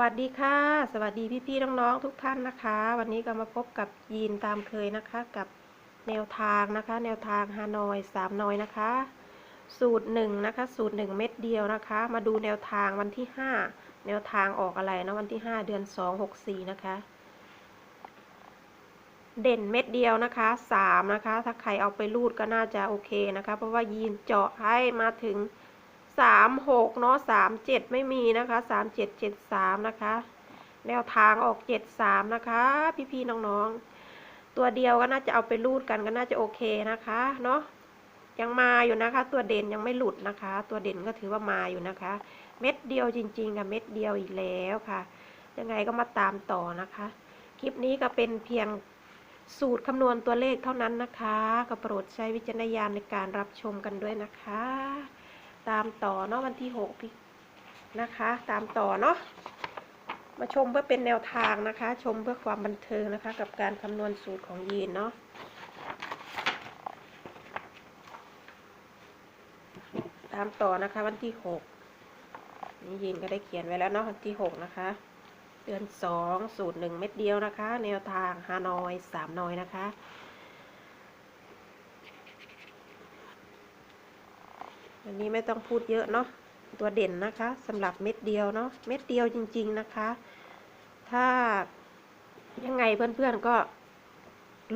วัสดีค่ะ สวัสดีพี่ๆน้องๆทุกท่านนะคะ วันนี้ก็มาพบกับยีนตามเคยนะคะ กับแนวทางนะคะ แนวทางฮานอยสามนอยนะคะ สูตรหนึ่งนะคะ สูตรหนึ่งเม็ดเดียวนะคะ มาดูแนวทางวันที่ห้าแนวทางออกอะไรนะวันที่ห้าเดือนสองหกสี่นะคะ เด่นเม็ดเดียวนะคะสามนะคะ ถ้าใครเอาไปรูดก็น่าจะโอเคนะคะ เพราะว่ายีนเจาะให้มาถึง สามหกเนาะสามเจ็ดไม่มีนะคะสามเจ็ดเจ็ดสามนะคะ แนวทางออกเจ็ดสามนะคะ พี่ๆน้องๆ ตัวเดียวก็น่าจะเอาไปรูดกันก็น่าจะโอเคนะคะเนาะยังมาอยู่นะคะ ตัวเด่นยังไม่หลุดนะคะ ตัวเด่นก็ถือว่ามาอยู่นะคะ เม็ดเดียวจริงๆกับเม็ดเดียวอีกแล้วค่ะ ยังไงก็มาตามต่อนะคะ คลิปนี้ก็เป็นเพียงสูตรคำนวณตัวเลขเท่านั้นนะคะก็โปรดใช้วิจารณญาณในการรับชมกันด้วยนะคะ ตามต่อเนาะวันที่หกพี่นะคะ ตามต่อเนาะมาชมเพื่อเป็นแนวทางนะคะ ชมเพื่อความบันเทิงนะคะ กับการคำนวณสูตรของยีนเนาะตามต่อนะคะ วันที่หกนี่ยีนก็ได้เขียนไว้แล้วเนาะวันที่หกนะคะ เดือนสองสูตรหนึ่งเม็ดเดียวนะคะ แนวทางฮานอยสามนอยนะคะ อันนี้ไม่ต้องพูดเยอะเนาะตัวเด่นนะคะสำหรับเม็ดเดียวเนาะเม็ดเดียวจริง ๆนะคะ ถ้ายังไงเพื่อนๆก็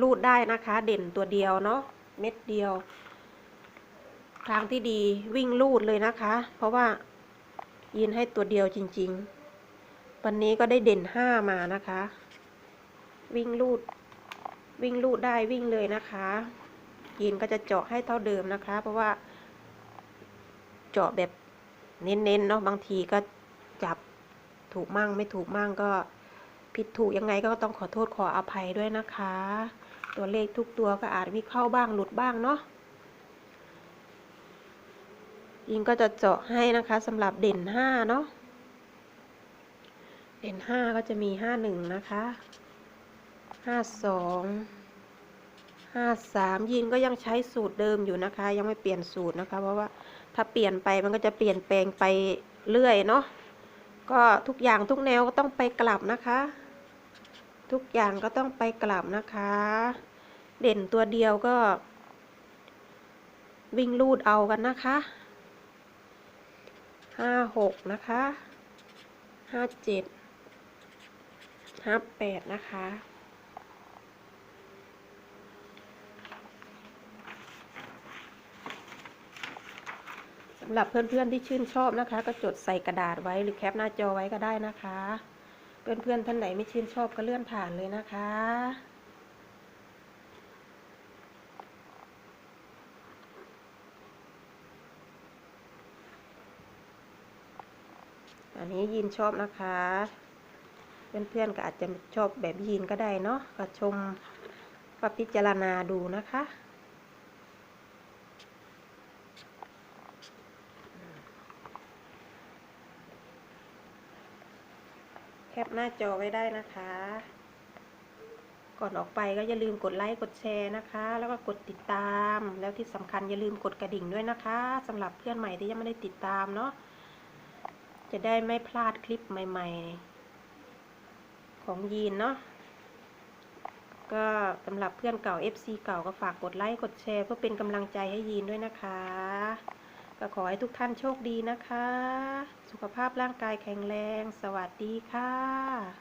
รูดได้นะคะ เด่นตัวเดียวเนาะเม็ดเดียว ทางที่ดีวิ่งรูดเลยนะคะ เพราะว่ายินให้ตัวเดียวจริง ๆ วันนี้ก็ได้เด่นห้ามานะคะ วิ่งรูด วิ่งรูดได้วิ่งเลยนะคะยินก็จะเจาะให้เท่าเดิมนะคะ เพราะว่า เจาะแบบเน้นๆเนาะบางทีก็จับถูกมั่งไม่ถูกมั่งก็ผิดถูกยังไงก็ต้องขอโทษขออภัยด้วยนะคะ ตัวเลขทุกตัวก็อาจมีเข้าบ้างหลุดบ้างเนาะยิงก็จะเจาะให้นะคะสำหรับเด่นห้าเนาะเด่นห้าก็จะมีห้าหนึ่งนะคะห้าสอง ห้าสามยินก็ยังใช้สูตรเดิมอยู่นะคะ ยังไม่เปลี่ยนสูตรนะคะ เพราะว่าถ้าเปลี่ยนไปมันก็จะเปลี่ยนแปลงไปเรื่อยเนาะก็ทุกอย่างทุกแนวก็ต้องไปกลับนะคะ ทุกอย่างก็ต้องไปกลับนะคะ เด่นตัวเดียวก็ วิ่งลูดเอากันนะคะห้าหกนะคะห้าเจ็ดห้าแปดนะคะำหรับเพื่อนๆที่ชื่นชอบนะคะ ก็จดใส่กระดาษไว้หรือแคปหน้าจอไว้ก็ได้นะคะ เพื่อนๆท่านไหนไม่ชื่นชอบก็เลื่อนผ่านเลยนะคะอันนี้ยีนชอบนะคะ เพื่อนๆก็อาจจะชอบแบบยีนก็ได้เนาะก็ชมก็พิจารณาดูนะคะ ปหน้าจอไว้ได้นะคะ ก่อนออกไปก็อย่าลืมกดไลค์กดแชร์นะคะ แล้วก็กดติดตาม แล้วที่สำคัญอย่าลืมกดกระดิ่งด้วยนะคะสำหรับเพื่อนใหม่ที่ยังไม่ได้ติดตามเนาะจะได้ไม่พลาดคลิปใหม่ ๆ ของยีนเนาะก็สำหรับเพื่อนเก่า FC เก่าก็ฝากกดไลค์กดแชร์เพื่อเป็นกำลังใจให้ยีนด้วยนะคะ ก็ขอให้ทุกท่านโชคดีนะคะ สุขภาพร่างกายแข็งแรง สวัสดีค่ะ